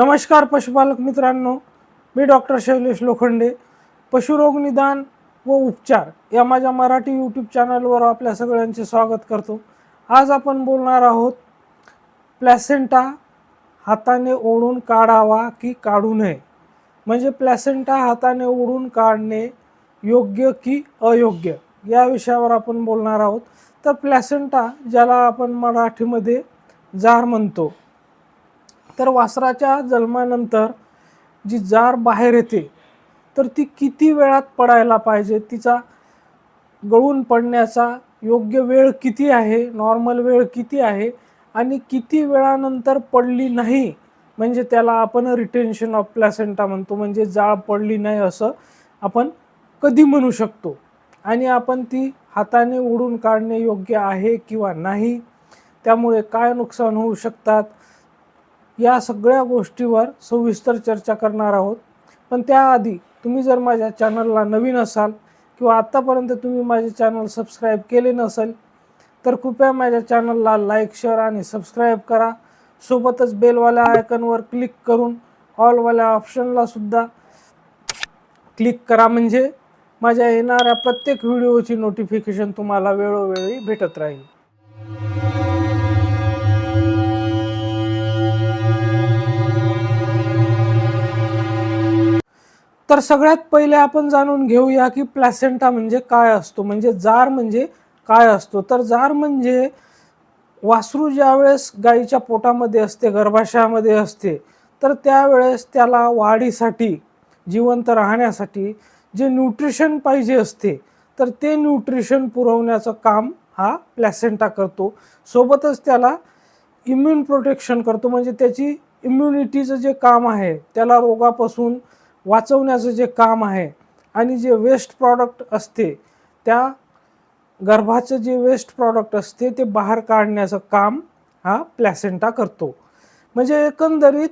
नमस्कार पशुपालक मित्रांनो मी डॉक्टर शैलेश लोखंडे. पशुरोग निदान व उपचार या माझ्या मराठी यूट्यूब चॅनलवर आपल्या सगळ्यांचे स्वागत करतो. आज आपण बोलणार आहोत प्लॅसेंटा हाताने ओढून काढावा की काढू नये? म्हणजे प्लॅसेंटा हाताने ओढून काढणे योग्य की अयोग्य? या विषयावर आपण बोलणार आहोत. तर प्लॅसेंटा ज्याला आपण मराठीमध्ये जार म्हणतो तर वासराच्या जन्मानंतर जी जार बाहेर येते तर ती किती वेळात पडायला पाहिजे? तिचा गळून पडण्याचा योग्य वेळ किती आहे? नॉर्मल वेळ किती आहे? आणि किती वेळानंतर पडली नाही? म्हणजे त्याला आपण रिटेन्शन ऑफ प्लॅसेंटा म्हणतो. म्हणजे जाळ पडली नाही असं आपण कधी म्हणू शकतो. आणि आपण ती हाताने उडून काढणे योग्य आहे किंवा नाही? त्यामुळे काय नुकसान होऊ शकतात? या सगळ्या गोष्टीवर सविस्तर चर्चा करणार आहोत. पण त्याआधी तुम्ही जर माझ्या चॅनलला नवीन असाल किंवा आत्तापर्यंत तुम्ही माझे चॅनल सबस्क्राईब केले नसेल तर कृपया माझ्या चॅनलला लाईक शेअर आणि सबस्क्राईब करा. सोबतच बेलवाल्या आयकनवर क्लिक करून ऑलवाल्या ऑप्शनला सुद्धा क्लिक करा. म्हणजे माझ्या येणाऱ्या प्रत्येक व्हिडिओची नोटिफिकेशन तुम्हाला वेळोवेळी भेटत राहील. तर सगळ्यात पहिले आपण जाणून घेऊया की प्लॅसेंटा म्हणजे काय असतो म्हणजे जार म्हणजे काय असतो. तर जार म्हणजे वासरू ज्यावेळेस गाईच्या पोटामध्ये असते गर्भाशयामध्ये असते तर त्यावेळेस त्याला वाढीसाठी जिवंत राहण्यासाठी जे न्यूट्रिशन पाहिजे असते तर ते न्यूट्रिशन पुरवण्याचं काम हा प्लॅसेंटा करतो. सोबतच त्याला इम्युन प्रोटेक्शन करतो म्हणजे त्याची इम्युनिटीचं जे काम आहे त्याला रोगापासून वाचवण्याचं जे काम आहे आणि जे वेस्ट प्रॉडक्ट असते त्या गर्भाचं जे वेस्ट प्रॉडक्ट असते ते बाहेर काढण्याचं काम हा प्लॅसेंटा करतो. म्हणजे एकंदरीत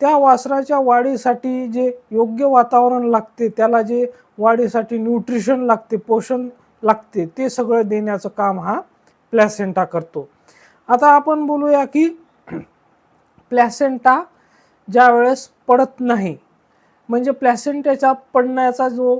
त्या वासराच्या वाढीसाठी जे योग्य वातावरण लागते त्याला जे वाढीसाठी न्यूट्रिशन लागते पोषण लागते ते सगळं देण्याचं काम हा प्लॅसेंटा करतो. आता आपण बोलूया की प्लॅसेंटा ज्यावेळेस पडत नाही म्हणजे प्लॅसेंटेचा पडण्याचा जो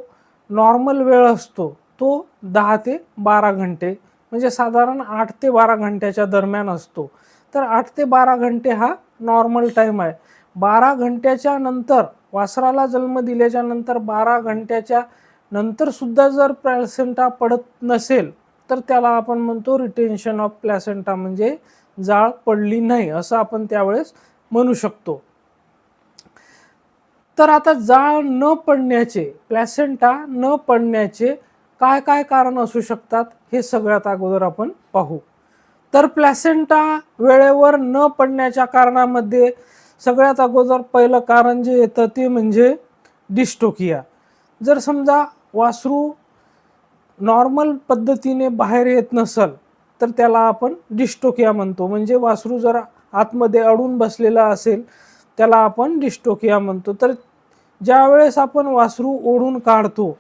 नॉर्मल वेळ असतो तो दहा ते बारा घंटे म्हणजे साधारण आठ ते बारा घंट्याच्या दरम्यान असतो. तर आठ ते बारा घंटे हा नॉर्मल टाईम आहे. बारा घंट्याच्या नंतर वासराला जन्म दिल्याच्या नंतर बारा घंट्याच्या नंतरसुद्धा जर प्लॅसेंटा पडत नसेल तर त्याला आपण म्हणतो रिटेन्शन ऑफ प्लॅसेंटा म्हणजे जाळ पडली नाही असं आपण त्यावेळेस म्हणू शकतो. तर आता जाळ न पडण्याचे प्लॅसेंटा न पडण्याचे काय काय कारण असू शकतात हे सगळ्यात अगोदर आपण पाहू. तर प्लॅसेंटा वेळेवर न पडण्याच्या कारणामध्ये सगळ्यात अगोदर पहिलं कारण जे येतं ते म्हणजे डिस्टोकिया जर समजा वासरू नॉर्मल पद्धतीने बाहेर येत नसल तर त्याला आपण डिस्टोकिया म्हणतो. म्हणजे वासरू जर आतमध्ये अडून बसलेला असेल त्याला आपण डिस्टोकिया म्हणतो. तर ज्यावेळेस आपण वासरू ओढून काढतो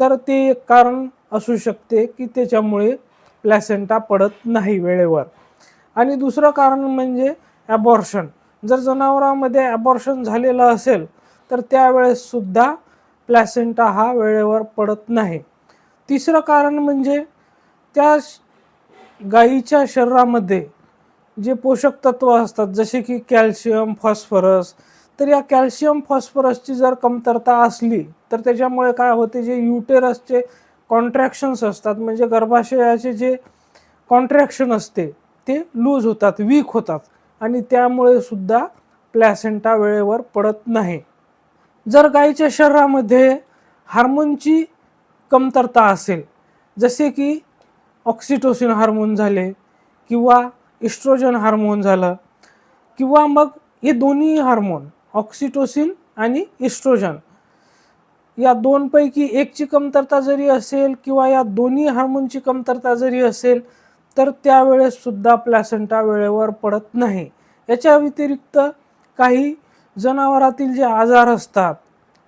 तर ते एक कारण असू शकते की त्याच्यामुळे प्लॅसेंटा पडत नाही वेळेवर. आणि दुसरं कारण म्हणजे ॲबॉर्शन जर जनावरामध्ये ॲबॉर्शन झालेलं असेल तर त्यावेळेससुद्धा प्लॅसेंटा हा वेळेवर पडत नाही. तिसरं कारण म्हणजे त्या गाईच्या शरीरामध्ये जे पोषक तत्व असतात जसे की कॅल्शियम फॉस्फरस तर या कॅल्शियम फॉस्फरसची जर कमतरता असली तर त्याच्यामुळे काय होते जे युटेरसचे कॉन्ट्रॅक्शन्स असतात म्हणजे गर्भाशयाचे जे कॉन्ट्रॅक्शन असते ते लूज होतात वीक होतात आणि त्यामुळे सुद्धा प्लॅसेंटा वेळेवर पडत नाही. जर गाईच्या शरीरामध्ये हार्मोनची कमतरता असेल जसे की ऑक्सिटोसिन हार्मोन झाले किंवा इस्ट्रोजन हार्मोन झालं किंवा मग हे दोन्ही हार्मोन ऑक्सिटोसिन आणि इस्ट्रोजन या दोनपैकी एकची कमतरता जरी असेल किंवा या दोन्ही हार्मोनची कमतरता जरी असेल तर त्यावेळेस सुद्धा प्लॅसेंटा वेळेवर पडत नाही. याच्या व्यतिरिक्त काही जनावरातील जे आजार असतात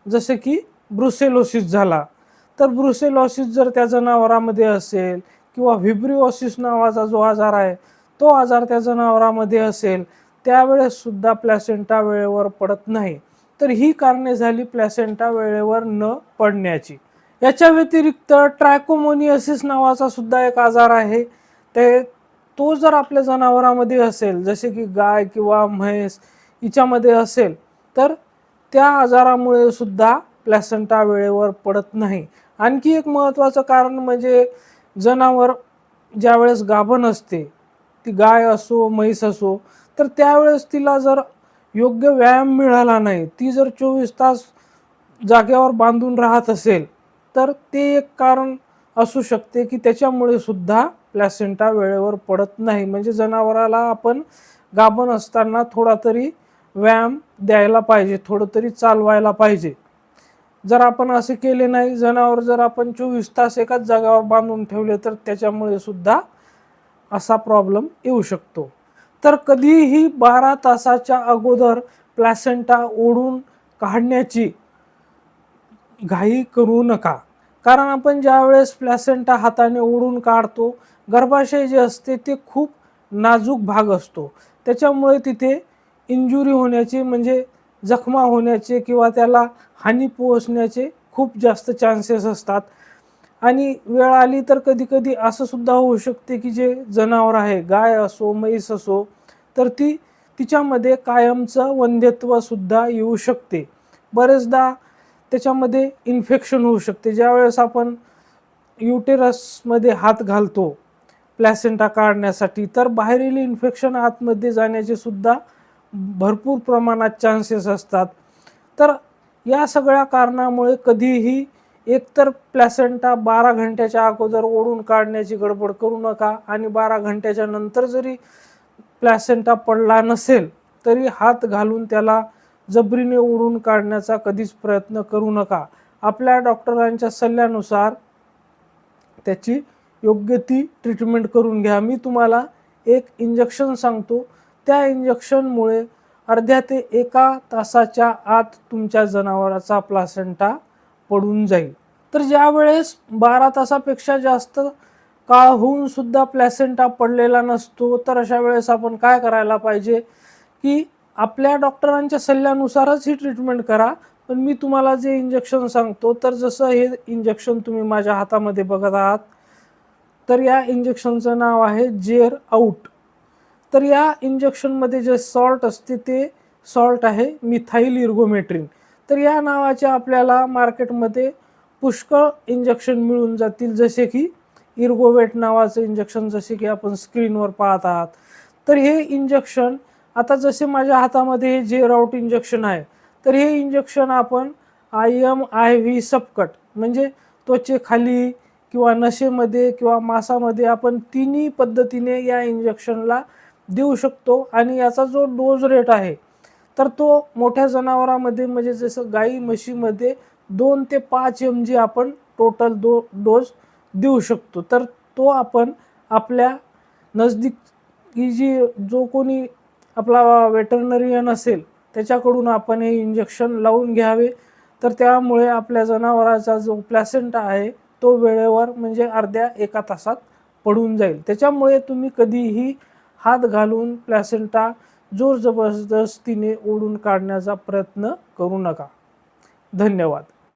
जसे की ब्रुसेलोसिस झाला तर ब्रुसेलॉसिस जर त्या जनावरामध्ये असेल किंवा व्हिब्रिओसिस नावाचा जो आजार आहे तो आजार त्या जनावरामध्ये असेल त्यावेळेस सुद्धा प्लॅसेंटा वेळेवर पडत नाही. तर ही कारणे झाली प्लॅसेंटा वेळेवर न पडण्याची. याच्या व्यतिरिक्त ट्रॅकोमोनियसिस नावाचा सुद्धा एक आजार आहे. ते तो जर आपल्या जनावरांमध्ये असेल जसे की गाय किंवा म्हैस हिच्यामध्ये असेल तर त्या आजारामुळे सुद्धा प्लॅसेंटा वेळेवर पडत नाही. आणखी एक महत्त्वाचं कारण म्हणजे जनावर ज्यावेळेस गाभण असते ती गाय असो म्हैस असो तर त्यावेळेस तिला जर योग्य व्यायाम मिळाला नाही ती जर चोवीस तास जागेवर बांधून राहत असेल तर ते एक कारण असू शकते की त्याच्यामुळे सुद्धा प्लॅसेंटा वेळेवर पडत नाही. म्हणजे जनावराला आपण गाभण असताना थोडा तरी व्यायाम द्यायला पाहिजे थोडं तरी चालवायला पाहिजे. जर आपण असे केले नाही जनावर जर आपण चोवीस तास एकाच जागावर बांधून ठेवले तर त्याच्यामुळे सुद्धा असा प्रॉब्लेम येऊ शकतो. तर कधीही बारा तासाच्या अगोदर प्लॅसेंटा ओढून काढण्याची घाई करू नका. कारण आपण ज्यावेळेस प्लॅसेंटा हाताने ओढून काढतो गर्भाशय जे असते ते खूप नाजूक भाग असतो. त्याच्यामुळे तिथे इंजुरी होण्याचे म्हणजे जखमा होण्याचे किंवा त्याला हानी पोहोचण्याचे खूप जास्त चान्सेस असतात. आणि वेळ आली तर कधी कधी असं सुद्धा होऊ शकते की जे जनावर आहे गाय असो म्हैस असो तर ती तिच्यामध्ये कायमचं वंध्यत्व सुद्धा येऊ शकते. बरेचदा त्याच्यामध्ये इन्फेक्शन होऊ शकते. ज्यावेळेस आपण युटेरसमध्ये हात घालतो प्लॅसेंटा काढण्यासाठी तर बाहेरील इन्फेक्शन आतमध्ये जाण्याचे सुद्धा भरपूर प्रमाणात चान्सेस असतात. तर या सगळ्या कारणामुळे कधीही एकतर प्लॅसेंटा बारा घंट्याच्या अगोदर ओढून काढण्याची गडबड करू नका आणि बारा घंट्याच्या नंतर जरी प्लॅसेंटा पडला नसेल तरी हात घालून त्याला जबरीने ओढून काढण्याचा कधीच प्रयत्न करू नका. आपल्या डॉक्टरांच्या सल्ल्यानुसार त्याची योग्य ती ट्रीटमेंट करून घ्या. मी तुम्हाला एक इंजेक्शन सांगतो. त्या इंजेक्शनमुळे अर्ध्या ते एका तासाच्या आत तुमच्या जनावराचा प्लासेंटा पडून जाईल. तर ज्या वेळेस बारा तासापेक्षा जास्त काळ होऊन सुद्धा प्लॅसेंटा पडलेला नसतो तर अशा वेळेस आपण काय करायला पाहिजे? की आपल्या डॉक्टरांच्या सल्ल्यानुसारच ही ट्रीटमेंट करा. पण मी तुम्हाला जे इंजेक्शन सांगतो तर जसं हे इंजेक्शन तुम्ही माझ्या हातामध्ये बघत आहात तर या इंजेक्शनचं नाव आहे जेअर आऊट. तर या इंजेक्शनमध्ये जे सॉल्ट असते ते सॉल्ट आहे मिथाईल इर्गोमेट्रिन. तर या नावाचे आपल्याला मार्केटमध्ये पुष्कळ इंजेक्शन मिळून जातील. जसे की इर्गोवेट नावाचं इंजेक्शन जसे की आपण स्क्रीनवर पाहत आहात. तर हे इंजेक्शन आता जसे माझ्या हातामध्ये हे जे राऊट इंजेक्शन आहे तर हे इंजेक्शन आपण I M I V subcut म्हणजे त्वचेखाली किंवा नशेमध्ये किंवा मासामध्ये आपण तिन्ही पद्धतीने या इंजेक्शनला देऊ शकतो. आणि याचा जो डोज रेट आहे तर तो मोठ्या जनावरामध्ये म्हणजे जसं गाई म्हशीमध्ये दोन ते पाच एम जी आपण टोटल दो डोस देऊ शकतो. तर तो आपण आपल्या नजदीक की जी जो कोणी आपला वेटरनरियन असेल त्याच्याकडून आपण हे इंजेक्शन लावून घ्यावे. तर त्यामुळे आपल्या जनावराचा जो प्लॅसेंटा आहे तो वेळेवर म्हणजे अर्ध्या एका तासात पडून जाईल. त्याच्यामुळे तुम्ही कधीही हात घालून प्लॅसेंटा जोर जबरदस्तीने ओढून काढण्याचा प्रयत्न करू नका. धन्यवाद.